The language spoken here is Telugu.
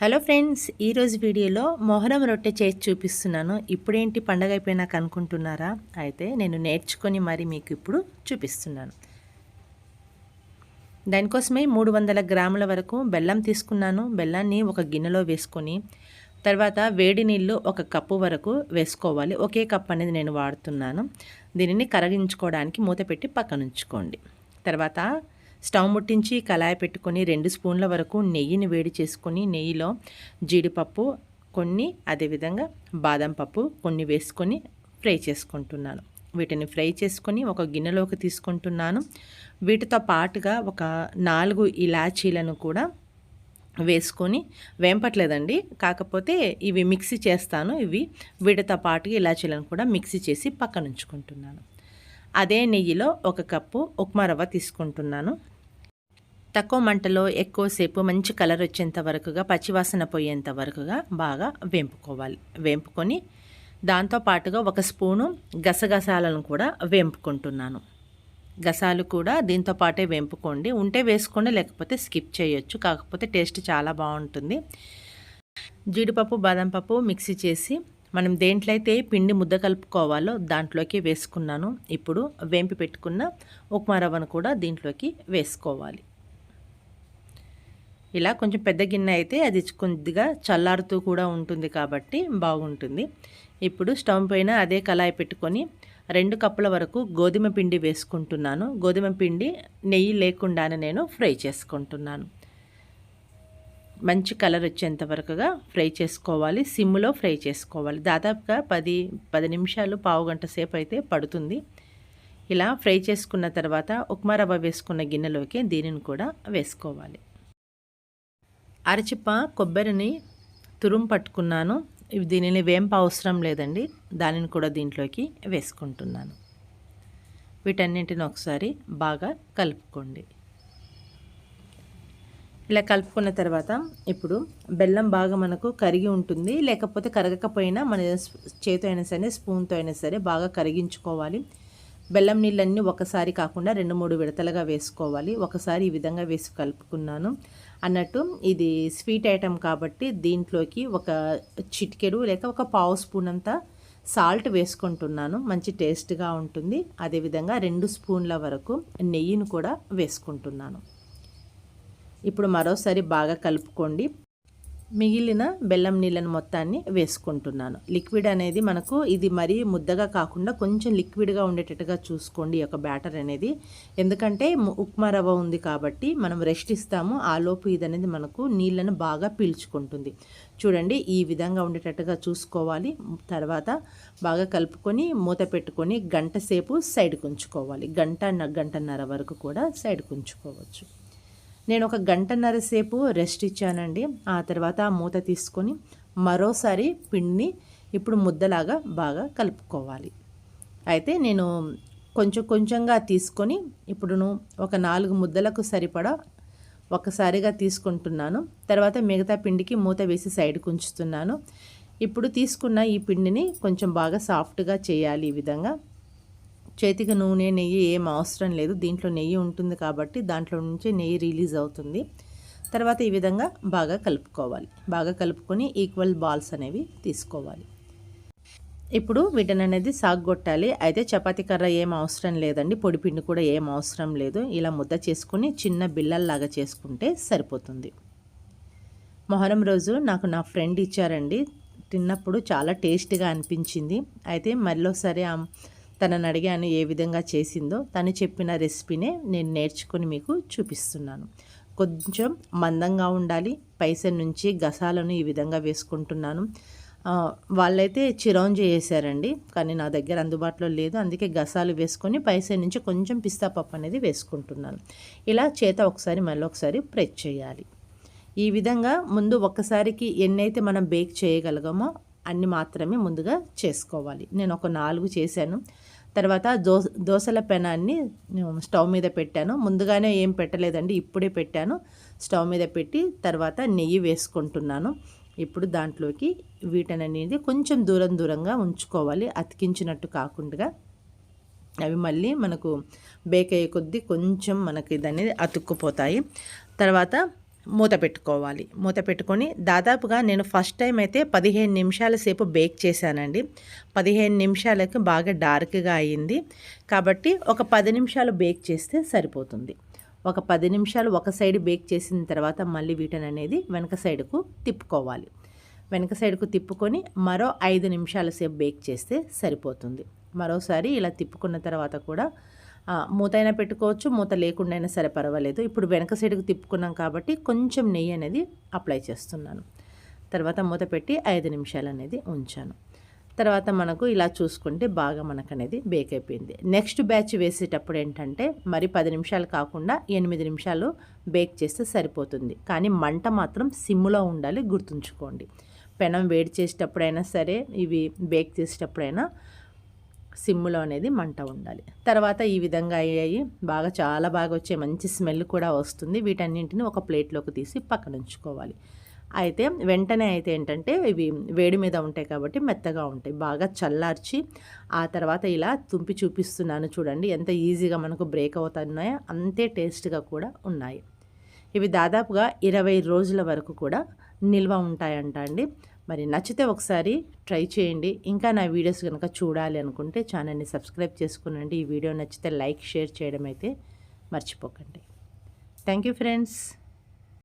హలో ఫ్రెండ్స్ ఈరోజు వీడియోలో మొహరం రొట్టె చేసి చూపిస్తున్నాను. ఇప్పుడేంటి పండగ అయిపోయినాక అనుకుంటున్నారా? అయితే నేను నేర్చుకొని మరి మీకు ఇప్పుడు చూపిస్తున్నాను. దానికోసమే మూడు వందల గ్రాముల వరకు బెల్లం తీసుకున్నాను. బెల్లాన్ని ఒక గిన్నెలో వేసుకొని తర్వాత వేడి నీళ్ళు ఒక కప్పు వరకు వేసుకోవాలి. ఒకే కప్ అనేది నేను వాడుతున్నాను. దీనిని కరగించుకోవడానికి మూత పెట్టి పక్కన ఉంచుకోండి తర్వాత స్టవ్ ముట్టించి కళాయి పెట్టుకొని రెండు స్పూన్ల వరకు నెయ్యిని వేడి చేసుకొని నెయ్యిలో జీడిపప్పు కొన్ని అదేవిధంగా బాదం పప్పు కొన్ని వేసుకొని ఫ్రై చేసుకుంటున్నాను. వీటిని ఫ్రై చేసుకొని ఒక గిన్నెలోకి తీసుకుంటున్నాను. వీటితో పాటుగా ఒక నాలుగు ఇలాచీలను కూడా వేసుకొని వేంపట్లేదండి కాకపోతే ఇవి మిక్సీ చేస్తాను. ఇవి వీటితో పాటుగా ఇలాచీలను కూడా మిక్సీ చేసి పక్కన ఉంచుకుంటున్నాను అదే నెయ్యిలో ఒక కప్పు ఉప్మా రవ్వ తీసుకుంటున్నాను. తక్కువ మంటలో ఎక్కువసేపు మంచి కలర్ వచ్చేంత వరకుగా పచ్చివాసన పోయేంత వరకుగా బాగా వేంపుకోవాలి. వేంపుకొని దాంతో పాటుగా ఒక స్పూను గసగసాలను కూడా వేంపుకుంటున్నాను. గసాలు కూడా దీంతో పాటే వేంపుకోండి. ఉంటే వేసుకోండి లేకపోతే స్కిప్ చేయొచ్చు. కాకపోతే టేస్ట్ చాలా బాగుంటుంది. జీడిపప్పు బాదం పప్పు మిక్సీ చేసి మనం దేంట్లో అయితే పిండి ముద్ద కలుపుకోవాలో దాంట్లోకి వేసుకున్నాను ఇప్పుడు వేంపి పెట్టుకున్న ఉప్మా రవ్వను కూడా దీంట్లోకి వేసుకోవాలి. ఇలా కొంచెం పెద్ద గిన్నె అయితే అది కొద్దిగా చల్లారుతూ కూడా ఉంటుంది కాబట్టి బాగుంటుంది. ఇప్పుడు స్టవ్ పైన అదే కళాయి పెట్టుకొని రెండు కప్పుల వరకు గోధుమ పిండి వేసుకుంటున్నాను. గోధుమ పిండి నెయ్యి లేకుండానే నేను ఫ్రై చేసుకుంటున్నాను. మంచి కలర్ వచ్చేంత వరకుగా ఫ్రై చేసుకోవాలి. సిమ్లో ఫ్రై చేసుకోవాలి. దాదాపుగా పది పది నిమిషాలు పావు గంట సేపు అయితే పడుతుంది. ఇలా ఫ్రై చేసుకున్న తర్వాత ఉప్మా రవ్వ వేసుకున్న గిన్నెలోకి దీనిని కూడా వేసుకోవాలి. అరచిప్ప కొబ్బరిని తురుం పట్టుకున్నాను. దీనిని వేంప అవసరం లేదండి. దానిని కూడా దీంట్లోకి వేసుకుంటున్నాను. వీటన్నింటిని ఒకసారి బాగా కలుపుకోండి. ఇలా కలుపుకున్న తర్వాత ఇప్పుడు బెల్లం బాగా మనకు కరిగి ఉంటుంది. లేకపోతే కరగకపోయినా మన చేతితో అయినా సరే స్పూన్తో అయినా సరే బాగా కరిగించుకోవాలి. బెల్లం నీళ్ళన్నీ ఒకసారి కాకుండా రెండు మూడు విడతలుగా వేసుకోవాలి. ఒకసారి ఈ విధంగా వేసి కలుపుకున్నాను. అన్నట్టు ఇది స్వీట్ ఐటెం కాబట్టి దీంట్లోకి ఒక చిటికెడు లేక ఒక పావు స్పూన్ అంతా సాల్ట్ వేసుకుంటున్నాను. మంచి టేస్ట్గా ఉంటుంది. అదేవిధంగా రెండు స్పూన్ల వరకు నెయ్యిని కూడా వేసుకుంటున్నాను. ఇప్పుడు మరోసారి బాగా కలుపుకోండి. మిగిలిన బెల్లం నీళ్ళని మొత్తాన్ని వేసుకుంటున్నాను. లిక్విడ్ అనేది మనకు ఇది మరీ ముద్దగా కాకుండా కొంచెం లిక్విడ్గా ఉండేటట్టుగా చూసుకోండి ఈ బ్యాటర్ అనేది. ఎందుకంటే ఉప్మా రవ్వ ఉంది కాబట్టి మనం రెస్ట్ ఇస్తాము. ఆ లోపు ఇది అనేది మనకు నీళ్ళను బాగా పీల్చుకుంటుంది. చూడండి ఈ విధంగా ఉండేటట్టుగా చూసుకోవాలి. తర్వాత బాగా కలుపుకొని మూత పెట్టుకొని గంట సేపు సైడ్కి ఉంచుకోవాలి. గంట గంటన్నర వరకు కూడా సైడ్కి ఉంచుకోవచ్చు. నేను ఒక గంటన్నర సేపు రెస్ట్ ఇచ్చానండి. ఆ తర్వాత ఆ మూత తీసుకొని మరోసారి పిండిని ఇప్పుడు ముద్దలాగా బాగా కలుపుకోవాలి. అయితే నేను కొంచెం కొంచెంగా తీసుకొని ఇప్పుడును ఒక నాలుగు ముద్దలకు సరిపడా ఒకసారిగా తీసుకుంటున్నాను. తర్వాత మిగతా పిండికి మూత వేసి సైడ్కి ఉంచుతున్నాను. ఇప్పుడు తీసుకున్న ఈ పిండిని కొంచెం బాగా సాఫ్ట్గా చేయాలి ఈ విధంగా. చేతికి నూనె నెయ్యి ఏం అవసరం లేదు. దీంట్లో నెయ్యి ఉంటుంది కాబట్టి దాంట్లో నుంచి నెయ్యి రిలీజ్ అవుతుంది. తర్వాత ఈ విధంగా బాగా కలుపుకోవాలి. బాగా కలుపుకొని ఈక్వల్ బాల్స్ అనేవి తీసుకోవాలి. ఇప్పుడు వీటిని అనేది సాగొట్టాలి అయితే చపాతీ కర్ర ఏం అవసరం లేదండి. పొడిపిండి కూడా ఏం అవసరం లేదు. ఇలా ముద్ద చేసుకుని చిన్న బిల్లల్లాగా చేసుకుంటే సరిపోతుంది. మొహరం రోజు నాకు నా ఫ్రెండ్ ఇచ్చారండి. తిన్నప్పుడు చాలా టేస్ట్గా అనిపించింది. అయితే మళ్ళీసారి తనని అడిగాను ఏ విధంగా చేసిందో. తను చెప్పిన రెసిపీనే నేను నేర్చుకొని మీకు చూపిస్తున్నాను. కొంచెం మందంగా ఉండాలి. పైస నుంచి గసాలను ఈ విధంగా వేసుకుంటున్నాను. వాళ్ళైతే చిరోంజి చేశారండి కానీ నా దగ్గర అందుబాటులో లేదు. అందుకే గసాలు వేసుకొని పైస నుంచి కొంచెం పిస్తా పప్పు అనేది వేసుకుంటున్నాను. ఇలా చేత ఒకసారి మళ్ళీ ఒకసారి ప్రెస్ చేయాలి. ఈ విధంగా ముందు ఒక్కసారికి ఎన్నైతే మనం బేక్ చేయగలగామో అన్ని మాత్రమే ముందుగా చేసుకోవాలి. నేను ఒక నాలుగు చేశాను. తర్వాత దోస దోశల పెనాన్ని స్టవ్ మీద పెట్టాను. ముందుగానే ఏం పెట్టలేదండి ఇప్పుడే పెట్టాను. స్టవ్ మీద పెట్టి తర్వాత నెయ్యి వేసుకుంటున్నాను. ఇప్పుడు దాంట్లోకి వీటననేది కొంచెం దూరం దూరంగా ఉంచుకోవాలి. అతికించినట్టు కాకుండా అవి మళ్ళీ మనకు బేక్ అయ్యే కొద్దీ కొంచెం మనకి ఇది అనేది అతుక్కుపోతాయి. తర్వాత మూత పెట్టుకోవాలి. మూత పెట్టుకొని దాదాపుగా నేను ఫస్ట్ టైం అయితే పదిహేను నిమిషాల సేపు బేక్ చేశానండి. పదిహేను నిమిషాలకు బాగా డార్క్గా అయ్యింది కాబట్టి ఒక పది నిమిషాలు బేక్ చేస్తే సరిపోతుంది. ఒక పది నిమిషాలు ఒక సైడ్ బేక్ చేసిన తర్వాత మళ్ళీ వీటన్ అనేది వెనక సైడ్కు తిప్పుకోవాలి. వెనక సైడ్కు తిప్పుకొని మరో ఐదు నిమిషాల సేపు బేక్ చేస్తే సరిపోతుంది. మరోసారి ఇలా తిప్పుకున్న తర్వాత కూడా మూత అయినా పెట్టుకోవచ్చు మూత లేకుండా అయినా సరే పర్వాలేదు. ఇప్పుడు వెనక సైడ్కి తిప్పుకున్నాం కాబట్టి కొంచెం నెయ్యి అనేది అప్లై చేస్తున్నాను. తర్వాత మూత పెట్టి ఐదు నిమిషాలు అనేది ఉంచాను. తర్వాత మనకు ఇలా చూసుకుంటే బాగా మనకు అనేది బేక్ అయిపోయింది. నెక్స్ట్ బ్యాచ్ వేసేటప్పుడు ఏంటంటే మరి పది నిమిషాలు కాకుండా ఎనిమిది నిమిషాలు బేక్ చేస్తే సరిపోతుంది. కానీ మంట మాత్రం సిమ్లో ఉండాలి గుర్తుంచుకోండి. పెనం వేడి చేసేటప్పుడైనా సరే ఇవి బేక్ చేసేటప్పుడైనా సిమ్లో అనేది మంట ఉండాలి. తర్వాత ఈ విధంగా అయ్యాయి. బాగా చాలా బాగా వచ్చే మంచి స్మెల్ కూడా వస్తుంది. వీటన్నింటిని ఒక ప్లేట్లోకి తీసి పక్కన ఉంచుకోవాలి. అయితే వెంటనే అయితే ఏంటంటే ఇవి వేడి మీద ఉంటాయి కాబట్టి మెత్తగా ఉంటాయి. బాగా చల్లార్చి ఆ తర్వాత ఇలా తుంపి చూపిస్తున్నాను చూడండి. ఎంత ఈజీగా మనకు బ్రేక్ అవుతున్నాయో అంతే టేస్ట్గా కూడా ఉన్నాయి. ఇవి దాదాపుగా ఇరవై రోజుల వరకు కూడా నిల్వ ఉంటాయంట అండి. మరి నచ్చితే ఒకసారి ట్రై చేయండి. ఇంకా నా వీడియోస్ కనుక చూడాలి అనుకుంటే ఛానల్ని సబ్స్క్రైబ్ చేసుకునండి. ఈ వీడియో నచ్చితే లైక్ షేర్ చేయడం అయితే మర్చిపోకండి. Thank you friends.